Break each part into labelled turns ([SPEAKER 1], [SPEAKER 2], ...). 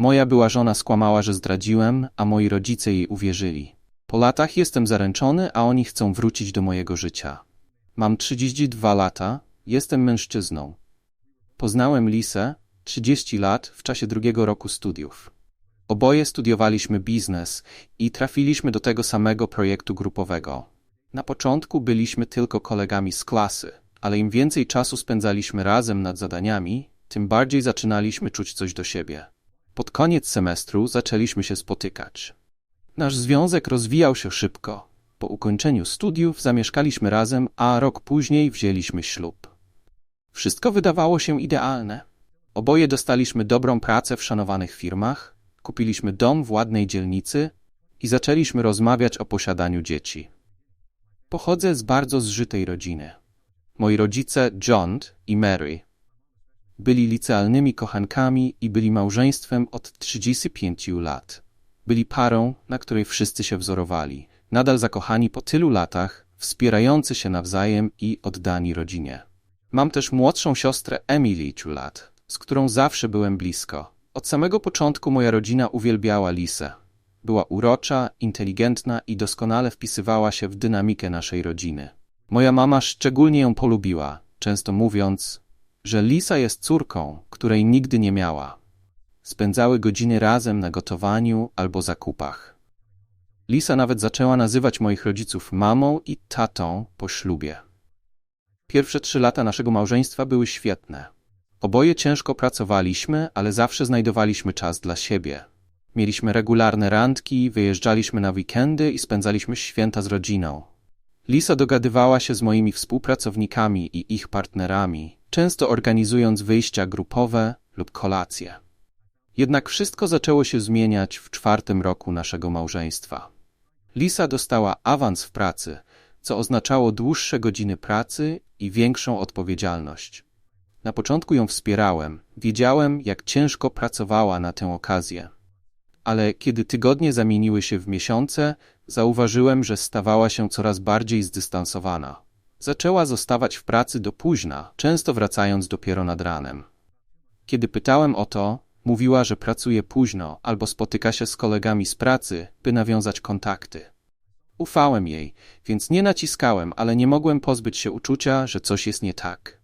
[SPEAKER 1] Moja była żona skłamała, że zdradziłem, a moi rodzice jej uwierzyli. Po latach jestem zaręczony, a oni chcą wrócić do mojego życia. Mam 32 lata, jestem mężczyzną. Poznałem Lisę, 30 lat, w czasie drugiego roku studiów. Oboje studiowaliśmy biznes i trafiliśmy do tego samego projektu grupowego. Na początku byliśmy tylko kolegami z klasy, ale im więcej czasu spędzaliśmy razem nad zadaniami, tym bardziej zaczynaliśmy czuć coś do siebie. Pod koniec semestru zaczęliśmy się spotykać. Nasz związek rozwijał się szybko. Po ukończeniu studiów zamieszkaliśmy razem, a rok później wzięliśmy ślub. Wszystko wydawało się idealne. Oboje dostaliśmy dobrą pracę w szanowanych firmach, kupiliśmy dom w ładnej dzielnicy i zaczęliśmy rozmawiać o posiadaniu dzieci. Pochodzę z bardzo zżytej rodziny. Moi rodzice John i Mary byli licealnymi kochankami i byli małżeństwem od 35 lat. Byli parą, na której wszyscy się wzorowali, nadal zakochani po tylu latach, wspierający się nawzajem i oddani rodzinie. Mam też młodszą siostrę Emily lat, z którą zawsze byłem blisko. Od samego początku moja rodzina uwielbiała Lisę. Była urocza, inteligentna i doskonale wpisywała się w dynamikę naszej rodziny. Moja mama szczególnie ją polubiła, często mówiąc, że Lisa jest córką, której nigdy nie miała. Spędzały godziny razem na gotowaniu albo zakupach. Lisa nawet zaczęła nazywać moich rodziców mamą i tatą po ślubie. Pierwsze trzy lata naszego małżeństwa były świetne. Oboje ciężko pracowaliśmy, ale zawsze znajdowaliśmy czas dla siebie. Mieliśmy regularne randki, wyjeżdżaliśmy na weekendy i spędzaliśmy święta z rodziną. Lisa dogadywała się z moimi współpracownikami i ich partnerami, często organizując wyjścia grupowe lub kolacje. Jednak wszystko zaczęło się zmieniać w czwartym roku naszego małżeństwa. Lisa dostała awans w pracy, co oznaczało dłuższe godziny pracy i większą odpowiedzialność. Na początku ją wspierałem, wiedziałem, jak ciężko pracowała na tę okazję. Ale kiedy tygodnie zamieniły się w miesiące, zauważyłem, że stawała się coraz bardziej zdystansowana. Zaczęła zostawać w pracy do późna, często wracając dopiero nad ranem. Kiedy pytałem o to, mówiła, że pracuje późno albo spotyka się z kolegami z pracy, by nawiązać kontakty. Ufałem jej, więc nie naciskałem, ale nie mogłem pozbyć się uczucia, że coś jest nie tak.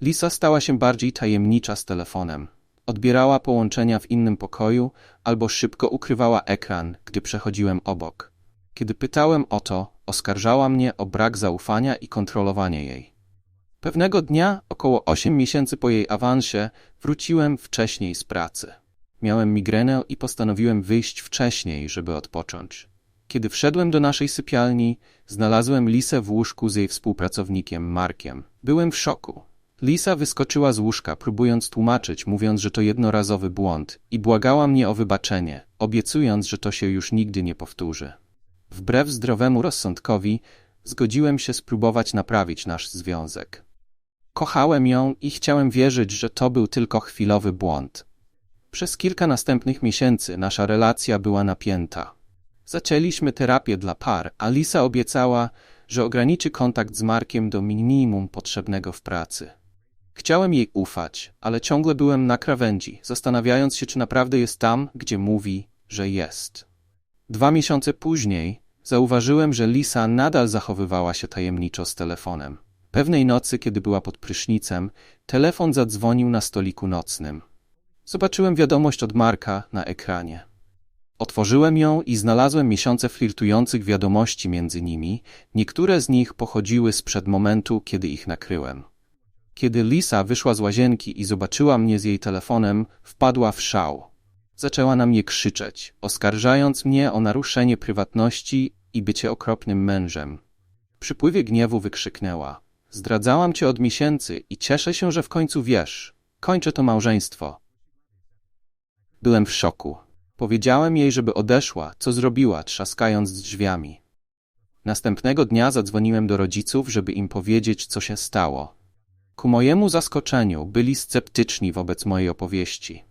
[SPEAKER 1] Lisa stała się bardziej tajemnicza z telefonem. Odbierała połączenia w innym pokoju albo szybko ukrywała ekran, gdy przechodziłem obok. Kiedy pytałem o to, oskarżała mnie o brak zaufania i kontrolowanie jej. Pewnego dnia, około 8 miesięcy po jej awansie, wróciłem wcześniej z pracy. Miałem migrenę i postanowiłem wyjść wcześniej, żeby odpocząć. Kiedy wszedłem do naszej sypialni, znalazłem Lisę w łóżku z jej współpracownikiem Markiem. Byłem w szoku. Lisa wyskoczyła z łóżka, próbując tłumaczyć, mówiąc, że to jednorazowy błąd i błagała mnie o wybaczenie, obiecując, że to się już nigdy nie powtórzy. Wbrew zdrowemu rozsądkowi, zgodziłem się spróbować naprawić nasz związek. Kochałem ją i chciałem wierzyć, że to był tylko chwilowy błąd. Przez kilka następnych miesięcy nasza relacja była napięta. Zaczęliśmy terapię dla par, a Lisa obiecała, że ograniczy kontakt z Markiem do minimum potrzebnego w pracy. Chciałem jej ufać, ale ciągle byłem na krawędzi, zastanawiając się, czy naprawdę jest tam, gdzie mówi, że jest. Dwa miesiące później zauważyłem, że Lisa nadal zachowywała się tajemniczo z telefonem. Pewnej nocy, kiedy była pod prysznicem, telefon zadzwonił na stoliku nocnym. Zobaczyłem wiadomość od Marka na ekranie. Otworzyłem ją i znalazłem miesiące flirtujących wiadomości między nimi. Niektóre z nich pochodziły sprzed momentu, kiedy ich nakryłem. Kiedy Lisa wyszła z łazienki i zobaczyła mnie z jej telefonem, wpadła w szał. Zaczęła na mnie krzyczeć, oskarżając mnie o naruszenie prywatności i bycie okropnym mężem. W przypływie gniewu wykrzyknęła: Zdradzałam cię od miesięcy i cieszę się, że w końcu wiesz. Kończę to małżeństwo. Byłem w szoku. Powiedziałem jej, żeby odeszła, co zrobiła, trzaskając drzwiami. Następnego dnia zadzwoniłem do rodziców, żeby im powiedzieć, co się stało. Ku mojemu zaskoczeniu byli sceptyczni wobec mojej opowieści.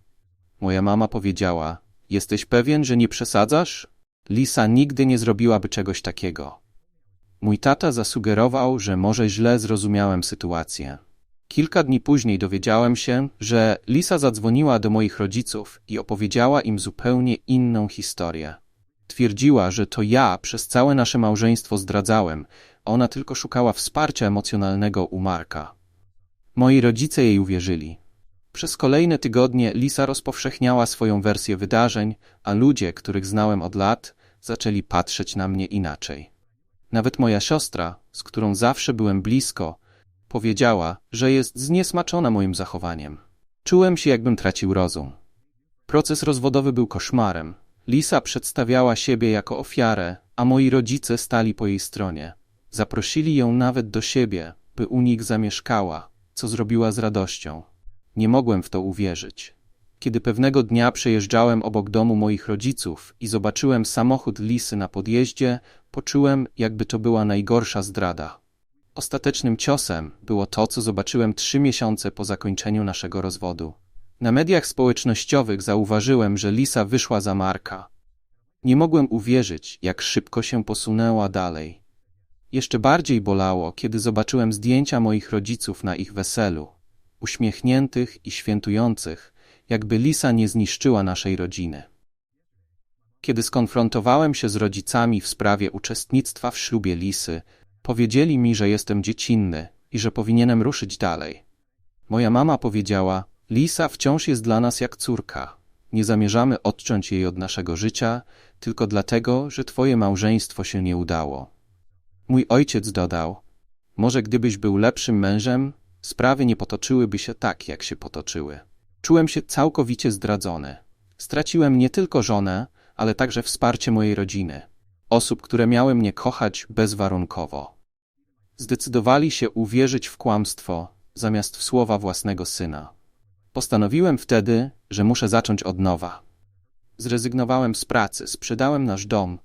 [SPEAKER 1] Moja mama powiedziała: Jesteś pewien, że nie przesadzasz? Lisa nigdy nie zrobiłaby czegoś takiego. Mój tata zasugerował, że może źle zrozumiałem sytuację. Kilka dni później dowiedziałem się, że Lisa zadzwoniła do moich rodziców i opowiedziała im zupełnie inną historię. Twierdziła, że to ja przez całe nasze małżeństwo zdradzałem, ona tylko szukała wsparcia emocjonalnego u Marka. Moi rodzice jej uwierzyli. Przez kolejne tygodnie Lisa rozpowszechniała swoją wersję wydarzeń, a ludzie, których znałem od lat, zaczęli patrzeć na mnie inaczej. Nawet moja siostra, z którą zawsze byłem blisko, powiedziała, że jest zniesmaczona moim zachowaniem. Czułem się, jakbym tracił rozum. Proces rozwodowy był koszmarem. Lisa przedstawiała siebie jako ofiarę, a moi rodzice stali po jej stronie. Zaprosili ją nawet do siebie, by u nich zamieszkała, co zrobiła z radością. Nie mogłem w to uwierzyć. Kiedy pewnego dnia przejeżdżałem obok domu moich rodziców i zobaczyłem samochód Lisy na podjeździe, poczułem, jakby to była najgorsza zdrada. Ostatecznym ciosem było to, co zobaczyłem trzy miesiące po zakończeniu naszego rozwodu. Na mediach społecznościowych zauważyłem, że Lisa wyszła za Marka. Nie mogłem uwierzyć, jak szybko się posunęła dalej. Jeszcze bardziej bolało, kiedy zobaczyłem zdjęcia moich rodziców na ich weselu, uśmiechniętych i świętujących, jakby Lisa nie zniszczyła naszej rodziny. Kiedy skonfrontowałem się z rodzicami w sprawie uczestnictwa w ślubie Lisy, powiedzieli mi, że jestem dziecinny i że powinienem ruszyć dalej. Moja mama powiedziała: Lisa wciąż jest dla nas jak córka. Nie zamierzamy odciąć jej od naszego życia, tylko dlatego, że twoje małżeństwo się nie udało. Mój ojciec dodał: Może gdybyś był lepszym mężem, sprawy nie potoczyłyby się tak, jak się potoczyły. Czułem się całkowicie zdradzony. Straciłem nie tylko żonę, ale także wsparcie mojej rodziny, osób, które miały mnie kochać bezwarunkowo. Zdecydowali się uwierzyć w kłamstwo zamiast w słowa własnego syna. Postanowiłem wtedy, że muszę zacząć od nowa. Zrezygnowałem z pracy, sprzedałem nasz dom.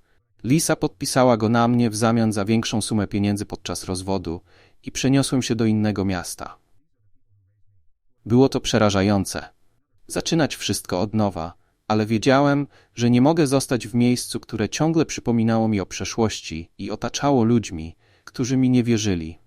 [SPEAKER 1] Lisa podpisała go na mnie w zamian za większą sumę pieniędzy podczas rozwodu i przeniosłem się do innego miasta. Było to przerażające. Zaczynać wszystko od nowa, ale wiedziałem, że nie mogę zostać w miejscu, które ciągle przypominało mi o przeszłości i otaczało ludźmi, którzy mi nie wierzyli.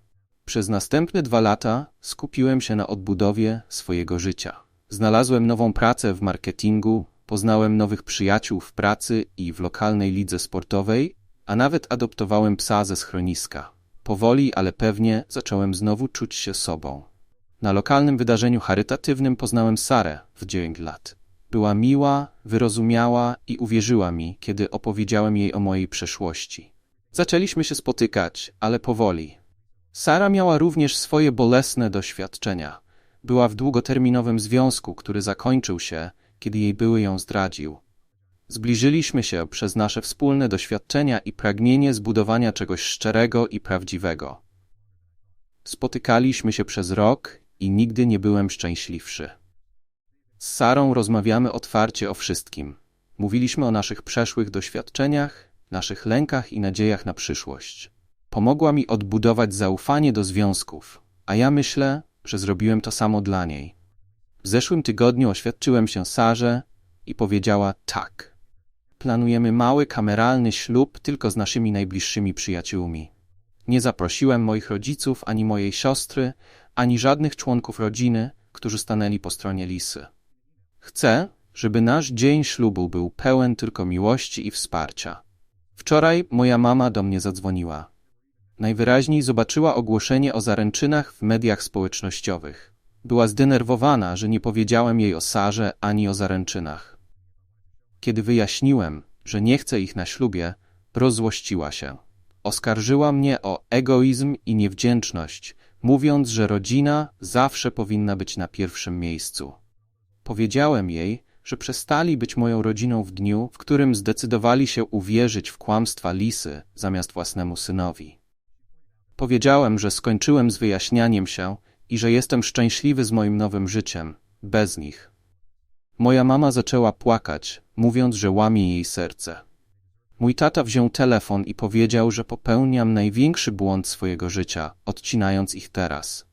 [SPEAKER 1] Przez następne dwa lata skupiłem się na odbudowie swojego życia. Znalazłem nową pracę w marketingu, poznałem nowych przyjaciół w pracy i w lokalnej lidze sportowej, a nawet adoptowałem psa ze schroniska. Powoli, ale pewnie zacząłem znowu czuć się sobą. Na lokalnym wydarzeniu charytatywnym poznałem Sarę w 9 lat. Była miła, wyrozumiała i uwierzyła mi, kiedy opowiedziałem jej o mojej przeszłości. Zaczęliśmy się spotykać, ale powoli. Sara miała również swoje bolesne doświadczenia. Była w długoterminowym związku, który zakończył się, kiedy jej były ją zdradził. Zbliżyliśmy się przez nasze wspólne doświadczenia i pragnienie zbudowania czegoś szczerego i prawdziwego. Spotykaliśmy się przez rok i nigdy nie byłem szczęśliwszy. Z Sarą rozmawiamy otwarcie o wszystkim. Mówiliśmy o naszych przeszłych doświadczeniach, naszych lękach i nadziejach na przyszłość. Pomogła mi odbudować zaufanie do związków, a ja myślę, że zrobiłem to samo dla niej. W zeszłym tygodniu oświadczyłem się Sarze i powiedziała tak. Planujemy mały kameralny ślub tylko z naszymi najbliższymi przyjaciółmi. Nie zaprosiłem moich rodziców, ani mojej siostry, ani żadnych członków rodziny, którzy stanęli po stronie Lisy. Chcę, żeby nasz dzień ślubu był pełen tylko miłości i wsparcia. Wczoraj moja mama do mnie zadzwoniła. Najwyraźniej zobaczyła ogłoszenie o zaręczynach w mediach społecznościowych. Była zdenerwowana, że nie powiedziałem jej o Sarze ani o zaręczynach. Kiedy wyjaśniłem, że nie chcę ich na ślubie, rozłościła się. Oskarżyła mnie o egoizm i niewdzięczność, mówiąc, że rodzina zawsze powinna być na pierwszym miejscu. Powiedziałem jej, że przestali być moją rodziną w dniu, w którym zdecydowali się uwierzyć w kłamstwa Lisy zamiast własnemu synowi. Powiedziałem, że skończyłem z wyjaśnianiem się i że jestem szczęśliwy z moim nowym życiem, bez nich. Moja mama zaczęła płakać, mówiąc, że łamie jej serce. Mój tata wziął telefon i powiedział, że popełniam największy błąd swojego życia, odcinając ich teraz.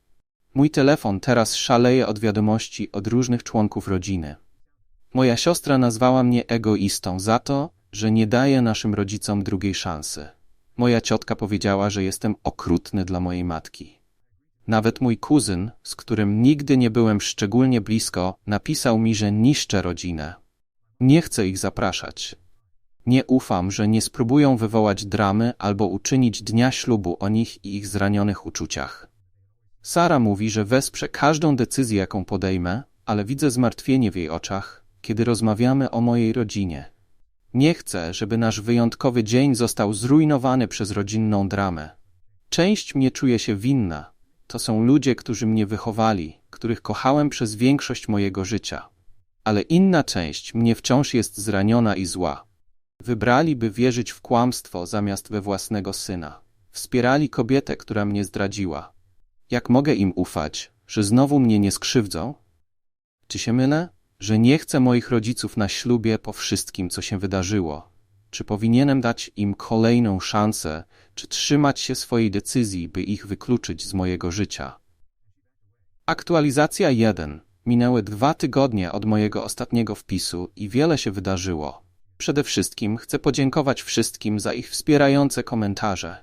[SPEAKER 1] Mój telefon teraz szaleje od wiadomości od różnych członków rodziny. Moja siostra nazwała mnie egoistą za to, że nie daję naszym rodzicom drugiej szansy. Moja ciotka powiedziała, że jestem okrutny dla mojej matki. Nawet mój kuzyn, z którym nigdy nie byłem szczególnie blisko, napisał mi, że niszczę rodzinę. Nie chcę ich zapraszać. Nie ufam, że nie spróbują wywołać dramy albo uczynić dnia ślubu o nich i ich zranionych uczuciach. Sara mówi, że wesprze każdą decyzję, jaką podejmę, ale widzę zmartwienie w jej oczach, kiedy rozmawiamy o mojej rodzinie. Nie chcę, żeby nasz wyjątkowy dzień został zrujnowany przez rodzinną dramę. Część mnie czuje się winna. To są ludzie, którzy mnie wychowali, których kochałem przez większość mojego życia. Ale inna część mnie wciąż jest zraniona i zła. Wybrali, by wierzyć w kłamstwo zamiast we własnego syna. Wspierali kobietę, która mnie zdradziła. Jak mogę im ufać, że znowu mnie nie skrzywdzą? Czy się mylę? Że nie chcę moich rodziców na ślubie po wszystkim, co się wydarzyło. Czy powinienem dać im kolejną szansę, czy trzymać się swojej decyzji, by ich wykluczyć z mojego życia? Aktualizacja 1. Minęły dwa tygodnie od mojego ostatniego wpisu i wiele się wydarzyło. Przede wszystkim chcę podziękować wszystkim za ich wspierające komentarze.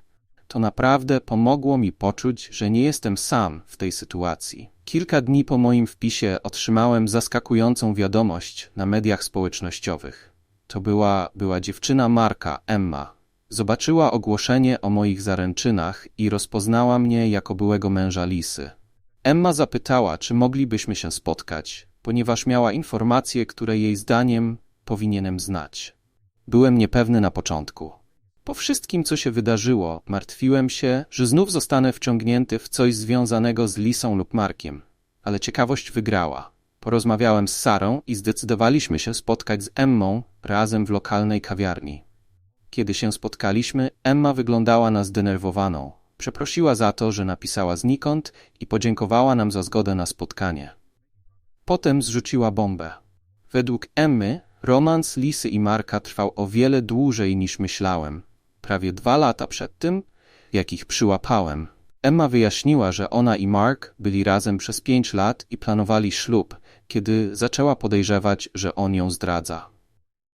[SPEAKER 1] To naprawdę pomogło mi poczuć, że nie jestem sam w tej sytuacji. Kilka dni po moim wpisie otrzymałem zaskakującą wiadomość na mediach społecznościowych. To była, była dziewczyna Marka, Emma. Zobaczyła ogłoszenie o moich zaręczynach i rozpoznała mnie jako byłego męża Lisy. Emma zapytała, czy moglibyśmy się spotkać, ponieważ miała informacje, które jej zdaniem powinienem znać. Byłem niepewny na początku. Po wszystkim, co się wydarzyło, martwiłem się, że znów zostanę wciągnięty w coś związanego z Lisą lub Markiem. Ale ciekawość wygrała. Porozmawiałem z Sarą i zdecydowaliśmy się spotkać z Emmą razem w lokalnej kawiarni. Kiedy się spotkaliśmy, Emma wyglądała na zdenerwowaną. Przeprosiła za to, że napisała znikąd i podziękowała nam za zgodę na spotkanie. Potem zrzuciła bombę. Według Emmy romans Lisy i Marka trwał o wiele dłużej niż myślałem. Prawie dwa lata przed tym, jak ich przyłapałem. Emma wyjaśniła, że ona i Mark byli razem przez pięć lat i planowali ślub, kiedy zaczęła podejrzewać, że on ją zdradza.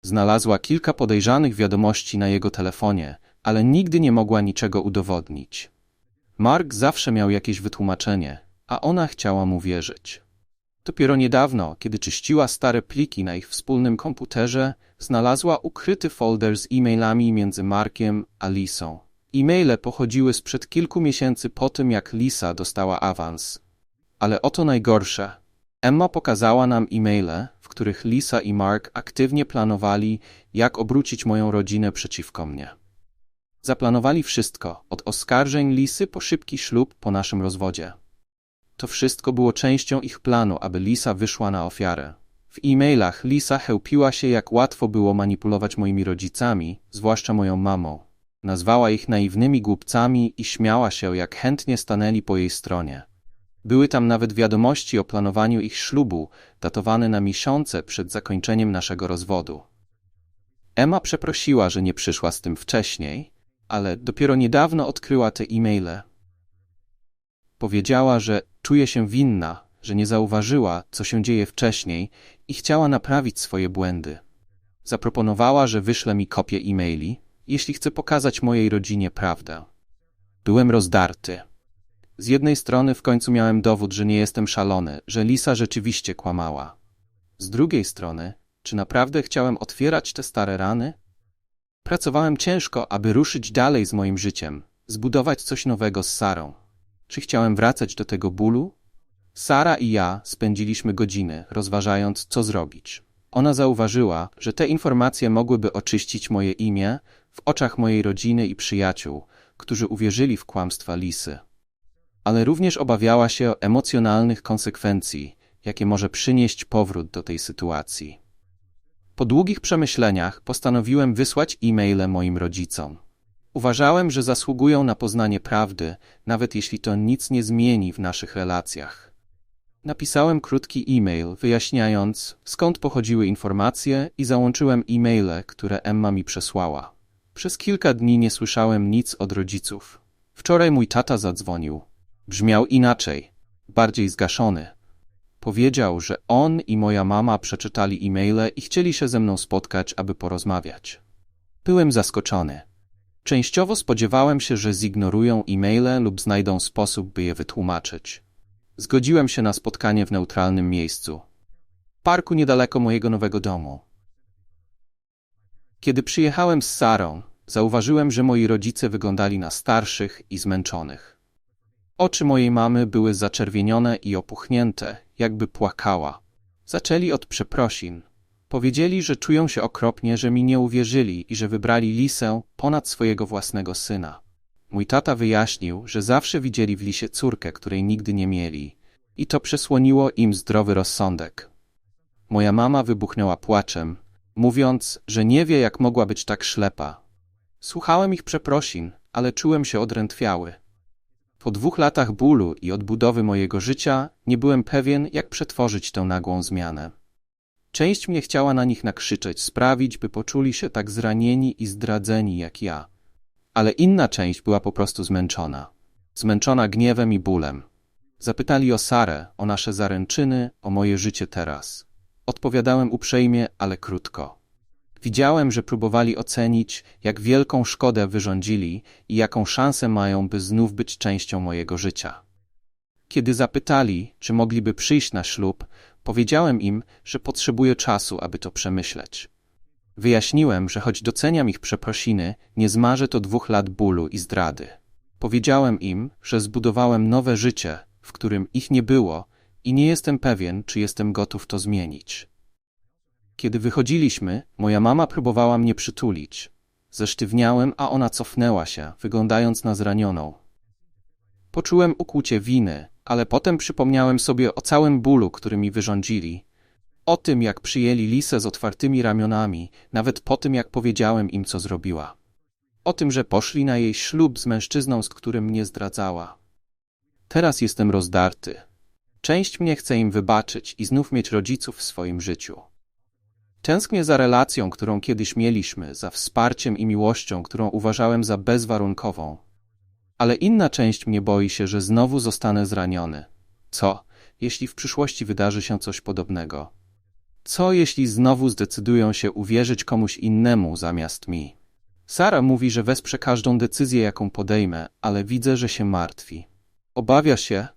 [SPEAKER 1] Znalazła kilka podejrzanych wiadomości na jego telefonie, ale nigdy nie mogła niczego udowodnić. Mark zawsze miał jakieś wytłumaczenie, a ona chciała mu wierzyć. Dopiero niedawno, kiedy czyściła stare pliki na ich wspólnym komputerze, znalazła ukryty folder z e-mailami między Markiem a Lisą. E-maile pochodziły sprzed kilku miesięcy po tym, jak Lisa dostała awans. Ale oto najgorsze. Emma pokazała nam e-maile, w których Lisa i Mark aktywnie planowali, jak obrócić moją rodzinę przeciwko mnie. Zaplanowali wszystko, od oskarżeń Lisy po szybki ślub po naszym rozwodzie. To wszystko było częścią ich planu, aby Lisa wyszła na ofiarę. W e-mailach Lisa chełpiła się, jak łatwo było manipulować moimi rodzicami, zwłaszcza moją mamą. Nazwała ich naiwnymi głupcami i śmiała się, jak chętnie stanęli po jej stronie. Były tam nawet wiadomości o planowaniu ich ślubu, datowane na miesiące przed zakończeniem naszego rozwodu. Emma przeprosiła, że nie przyszła z tym wcześniej, ale dopiero niedawno odkryła te e-maile. Powiedziała, że czuje się winna, że nie zauważyła, co się dzieje wcześniej i chciała naprawić swoje błędy. Zaproponowała, że wyśle mi kopię e-maili, jeśli chce pokazać mojej rodzinie prawdę. Byłem rozdarty. Z jednej strony w końcu miałem dowód, że nie jestem szalony, że Lisa rzeczywiście kłamała. Z drugiej strony, czy naprawdę chciałem otwierać te stare rany? Pracowałem ciężko, aby ruszyć dalej z moim życiem, zbudować coś nowego z Sarą. Czy chciałem wracać do tego bólu? Sara i ja spędziliśmy godziny, rozważając, co zrobić. Ona zauważyła, że te informacje mogłyby oczyścić moje imię w oczach mojej rodziny i przyjaciół, którzy uwierzyli w kłamstwa Lisy. Ale również obawiała się emocjonalnych konsekwencji, jakie może przynieść powrót do tej sytuacji. Po długich przemyśleniach postanowiłem wysłać e-maile moim rodzicom. Uważałem, że zasługują na poznanie prawdy, nawet jeśli to nic nie zmieni w naszych relacjach. Napisałem krótki e-mail, wyjaśniając, skąd pochodziły informacje i załączyłem e-maile, które Emma mi przesłała. Przez kilka dni nie słyszałem nic od rodziców. Wczoraj mój tata zadzwonił. Brzmiał inaczej, bardziej zgaszony. Powiedział, że on i moja mama przeczytali e-maile i chcieli się ze mną spotkać, aby porozmawiać. Byłem zaskoczony. Częściowo spodziewałem się, że zignorują e-maile lub znajdą sposób, by je wytłumaczyć. Zgodziłem się na spotkanie w neutralnym miejscu. Parku niedaleko mojego nowego domu. Kiedy przyjechałem z Sarą, zauważyłem, że moi rodzice wyglądali na starszych i zmęczonych. Oczy mojej mamy były zaczerwienione i opuchnięte, jakby płakała. Zaczęli od przeprosin. Powiedzieli, że czują się okropnie, że mi nie uwierzyli i że wybrali Lisę ponad swojego własnego syna. Mój tata wyjaśnił, że zawsze widzieli w Lisie córkę, której nigdy nie mieli, i to przesłoniło im zdrowy rozsądek. Moja mama wybuchnęła płaczem, mówiąc, że nie wie, jak mogła być tak ślepa. Słuchałem ich przeprosin, ale czułem się odrętwiały. Po dwóch latach bólu i odbudowy mojego życia nie byłem pewien, jak przetworzyć tę nagłą zmianę. Część mnie chciała na nich nakrzyczeć, sprawić, by poczuli się tak zranieni i zdradzeni jak ja. Ale inna część była po prostu zmęczona. Zmęczona gniewem i bólem. Zapytali o Sarę, o nasze zaręczyny, o moje życie teraz. Odpowiadałem uprzejmie, ale krótko. Widziałem, że próbowali ocenić, jak wielką szkodę wyrządzili i jaką szansę mają, by znów być częścią mojego życia. Kiedy zapytali, czy mogliby przyjść na ślub, powiedziałem im, że potrzebuję czasu, aby to przemyśleć. Wyjaśniłem, że choć doceniam ich przeprosiny, nie zmarzę to dwóch lat bólu i zdrady. Powiedziałem im, że zbudowałem nowe życie, w którym ich nie było i nie jestem pewien, czy jestem gotów to zmienić. Kiedy wychodziliśmy, moja mama próbowała mnie przytulić. Zesztywniałem, a ona cofnęła się, wyglądając na zranioną. Poczułem ukłucie winy, ale potem przypomniałem sobie o całym bólu, który mi wyrządzili. O tym, jak przyjęli Lisę z otwartymi ramionami, nawet po tym, jak powiedziałem im, co zrobiła. O tym, że poszli na jej ślub z mężczyzną, z którym mnie zdradzała. Teraz jestem rozdarty. Część mnie chce im wybaczyć i znów mieć rodziców w swoim życiu. Tęsknię za relacją, którą kiedyś mieliśmy, za wsparciem i miłością, którą uważałem za bezwarunkową. Ale inna część mnie boi się, że znowu zostanę zraniony. Co, jeśli w przyszłości wydarzy się coś podobnego? Co, jeśli znowu zdecydują się uwierzyć komuś innemu zamiast mi? Sara mówi, że wesprze każdą decyzję, jaką podejmę, ale widzę, że się martwi. Obawia się,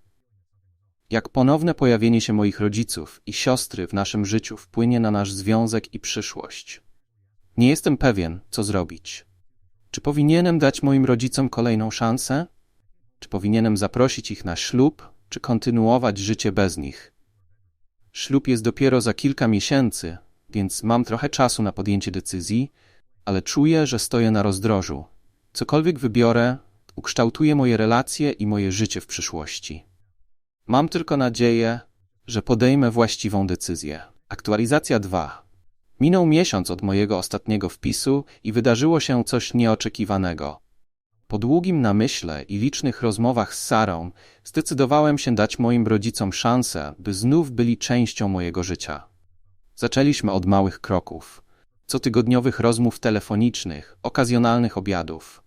[SPEAKER 1] jak ponowne pojawienie się moich rodziców i siostry w naszym życiu wpłynie na nasz związek i przyszłość. Nie jestem pewien, co zrobić. Czy powinienem dać moim rodzicom kolejną szansę? Czy powinienem zaprosić ich na ślub, czy kontynuować życie bez nich? Ślub jest dopiero za kilka miesięcy, więc mam trochę czasu na podjęcie decyzji, ale czuję, że stoję na rozdrożu. Cokolwiek wybiorę, ukształtuje moje relacje i moje życie w przyszłości. Mam tylko nadzieję, że podejmę właściwą decyzję. Aktualizacja 2. Minął miesiąc od mojego ostatniego wpisu i wydarzyło się coś nieoczekiwanego. Po długim namyśle i licznych rozmowach z Sarą zdecydowałem się dać moim rodzicom szansę, by znów byli częścią mojego życia. Zaczęliśmy od małych kroków, cotygodniowych rozmów telefonicznych, okazjonalnych obiadów.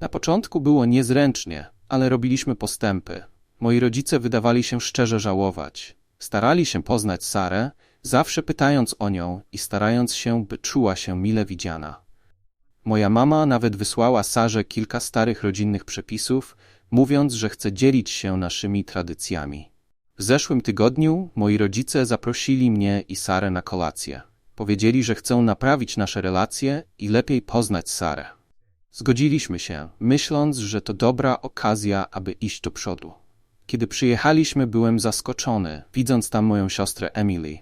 [SPEAKER 1] Na początku było niezręcznie, ale robiliśmy postępy. Moi rodzice wydawali się szczerze żałować. Starali się poznać Sarę, zawsze pytając o nią i starając się, by czuła się mile widziana. Moja mama nawet wysłała Sarze kilka starych rodzinnych przepisów, mówiąc, że chce dzielić się naszymi tradycjami. W zeszłym tygodniu moi rodzice zaprosili mnie i Sarę na kolację. Powiedzieli, że chcą naprawić nasze relacje i lepiej poznać Sarę. Zgodziliśmy się, myśląc, że to dobra okazja, aby iść do przodu. Kiedy przyjechaliśmy, byłem zaskoczony, widząc tam moją siostrę Emily.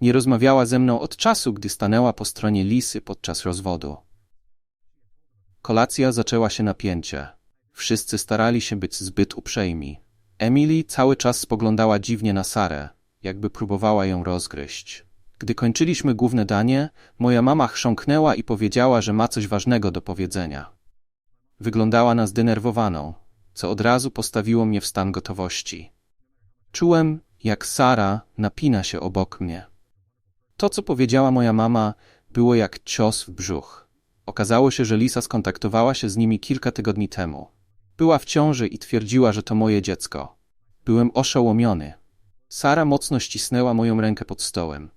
[SPEAKER 1] Nie rozmawiała ze mną od czasu, gdy stanęła po stronie Lisy podczas rozwodu. Kolacja zaczęła się napięcie. Wszyscy starali się być zbyt uprzejmi. Emily cały czas spoglądała dziwnie na Sarę, jakby próbowała ją rozgryźć. Gdy kończyliśmy główne danie, moja mama chrząknęła i powiedziała, że ma coś ważnego do powiedzenia. Wyglądała na zdenerwowaną, co od razu postawiło mnie w stan gotowości. Czułem, jak Sara napina się obok mnie. To, co powiedziała moja mama, było jak cios w brzuch. Okazało się, że Lisa skontaktowała się z nimi kilka tygodni temu. Była w ciąży i twierdziła, że to moje dziecko. Byłem oszołomiony. Sara mocno ścisnęła moją rękę pod stołem.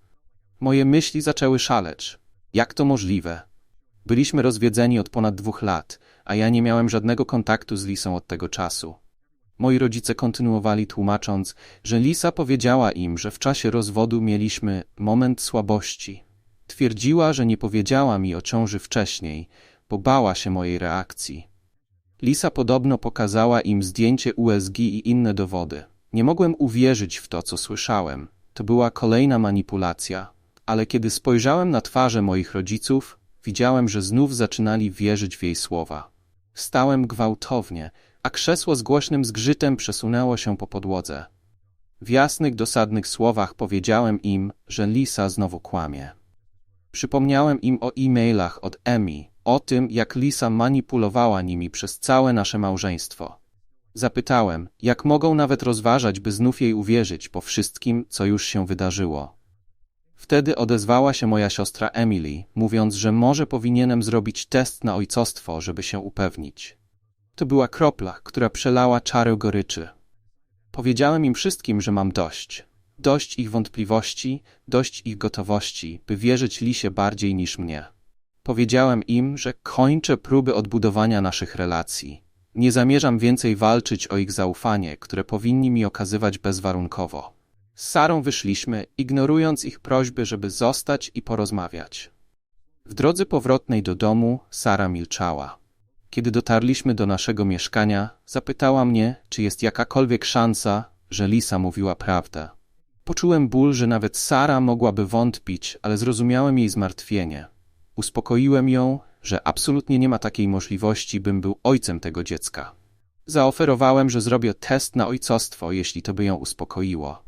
[SPEAKER 1] Moje myśli zaczęły szaleć. Jak to możliwe? Byliśmy rozwiedzeni od ponad dwóch lat, a ja nie miałem żadnego kontaktu z Lisą od tego czasu. Moi rodzice kontynuowali tłumacząc, że Lisa powiedziała im, że w czasie rozwodu mieliśmy moment słabości. Twierdziła, że nie powiedziała mi o ciąży wcześniej, bo bała się mojej reakcji. Lisa podobno pokazała im zdjęcie USG i inne dowody. Nie mogłem uwierzyć w to, co słyszałem. To była kolejna manipulacja, ale kiedy spojrzałem na twarze moich rodziców, widziałem, że znów zaczynali wierzyć w jej słowa. Stałem gwałtownie, a krzesło z głośnym zgrzytem przesunęło się po podłodze. W jasnych, dosadnych słowach powiedziałem im, że Lisa znowu kłamie. Przypomniałem im o e-mailach od Emi, o tym, jak Lisa manipulowała nimi przez całe nasze małżeństwo. Zapytałem, jak mogą nawet rozważać, by znów jej uwierzyć po wszystkim, co już się wydarzyło. Wtedy odezwała się moja siostra Emily, mówiąc, że może powinienem zrobić test na ojcostwo, żeby się upewnić. To była kropla, która przelała czarę goryczy. Powiedziałem im wszystkim, że mam dość. Dość ich wątpliwości, dość ich gotowości, by wierzyć Lisie bardziej niż mnie. Powiedziałem im, że kończę próby odbudowania naszych relacji. Nie zamierzam więcej walczyć o ich zaufanie, które powinni mi okazywać bezwarunkowo. Z Sarą wyszliśmy, ignorując ich prośby, żeby zostać i porozmawiać. W drodze powrotnej do domu Sara milczała. Kiedy dotarliśmy do naszego mieszkania, zapytała mnie, czy jest jakakolwiek szansa, że Lisa mówiła prawdę. Poczułem ból, że nawet Sara mogłaby wątpić, ale zrozumiałem jej zmartwienie. Uspokoiłem ją, że absolutnie nie ma takiej możliwości, bym był ojcem tego dziecka. Zaoferowałem, że zrobię test na ojcostwo, jeśli to by ją uspokoiło.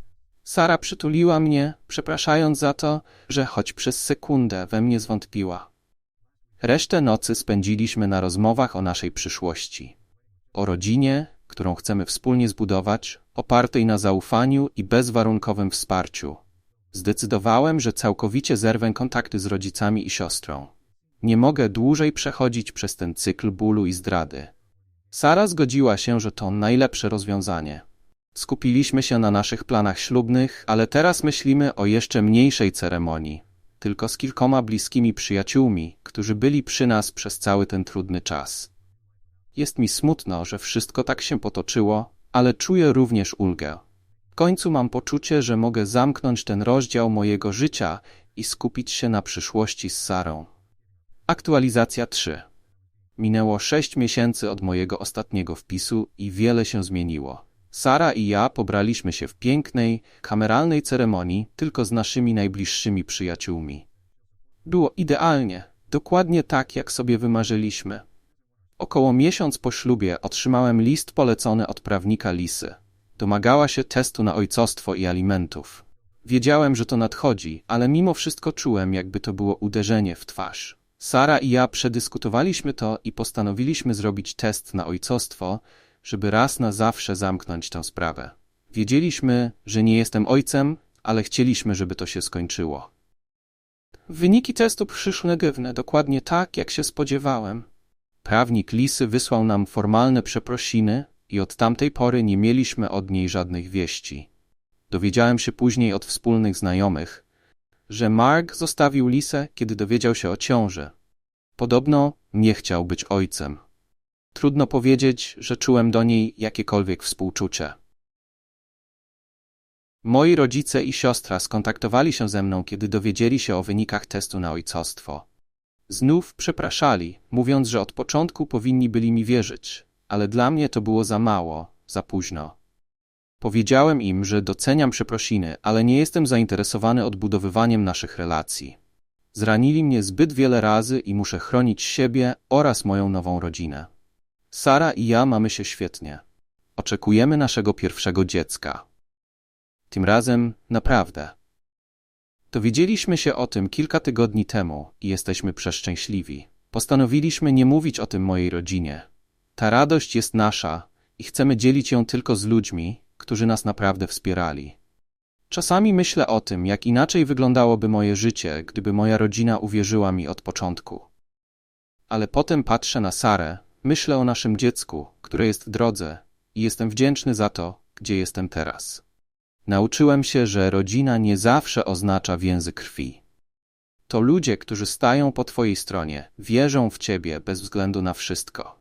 [SPEAKER 1] Sara przytuliła mnie, przepraszając za to, że choć przez sekundę we mnie zwątpiła. Resztę nocy spędziliśmy na rozmowach o naszej przyszłości. O rodzinie, którą chcemy wspólnie zbudować, opartej na zaufaniu i bezwarunkowym wsparciu. Zdecydowałem, że całkowicie zerwę kontakty z rodzicami i siostrą. Nie mogę dłużej przechodzić przez ten cykl bólu i zdrady. Sara zgodziła się, że to najlepsze rozwiązanie. Skupiliśmy się na naszych planach ślubnych, ale teraz myślimy o jeszcze mniejszej ceremonii, tylko z kilkoma bliskimi przyjaciółmi, którzy byli przy nas przez cały ten trudny czas. Jest mi smutno, że wszystko tak się potoczyło, ale czuję również ulgę. W końcu mam poczucie, że mogę zamknąć ten rozdział mojego życia i skupić się na przyszłości z Sarą. Aktualizacja 3. Minęło sześć miesięcy od mojego ostatniego wpisu i wiele się zmieniło. Sara i ja pobraliśmy się w pięknej, kameralnej ceremonii tylko z naszymi najbliższymi przyjaciółmi. Było idealnie, dokładnie tak, jak sobie wymarzyliśmy. Około miesiąc po ślubie otrzymałem list polecony od prawnika Lisy. Domagała się testu na ojcostwo i alimentów. Wiedziałem, że to nadchodzi, ale mimo wszystko czułem, jakby to było uderzenie w twarz. Sara i ja przedyskutowaliśmy to i postanowiliśmy zrobić test na ojcostwo, żeby raz na zawsze zamknąć tę sprawę. Wiedzieliśmy, że nie jestem ojcem, ale chcieliśmy, żeby to się skończyło. Wyniki testu przyszły negatywne, dokładnie tak, jak się spodziewałem. Prawnik Lisy wysłał nam formalne przeprosiny i od tamtej pory nie mieliśmy od niej żadnych wieści. Dowiedziałem się później od wspólnych znajomych, że Mark zostawił Lisę, kiedy dowiedział się o ciąży. Podobno nie chciał być ojcem. Trudno powiedzieć, że czułem do niej jakiekolwiek współczucie. Moi rodzice i siostra skontaktowali się ze mną, kiedy dowiedzieli się o wynikach testu na ojcostwo. Znów przepraszali, mówiąc, że od początku powinni byli mi wierzyć, ale dla mnie to było za mało, za późno. Powiedziałem im, że doceniam przeprosiny, ale nie jestem zainteresowany odbudowywaniem naszych relacji. Zranili mnie zbyt wiele razy i muszę chronić siebie oraz moją nową rodzinę. Sara i ja mamy się świetnie. Oczekujemy naszego pierwszego dziecka. Tym razem naprawdę. Dowiedzieliśmy się o tym kilka tygodni temu i jesteśmy przeszczęśliwi. Postanowiliśmy nie mówić o tym mojej rodzinie. Ta radość jest nasza i chcemy dzielić ją tylko z ludźmi, którzy nas naprawdę wspierali. Czasami myślę o tym, jak inaczej wyglądałoby moje życie, gdyby moja rodzina uwierzyła mi od początku. Ale potem patrzę na Sarę, myślę o naszym dziecku, które jest w drodze i jestem wdzięczny za to, gdzie jestem teraz. Nauczyłem się, że rodzina nie zawsze oznacza więzy krwi. To ludzie, którzy stają po twojej stronie, wierzą w ciebie bez względu na wszystko.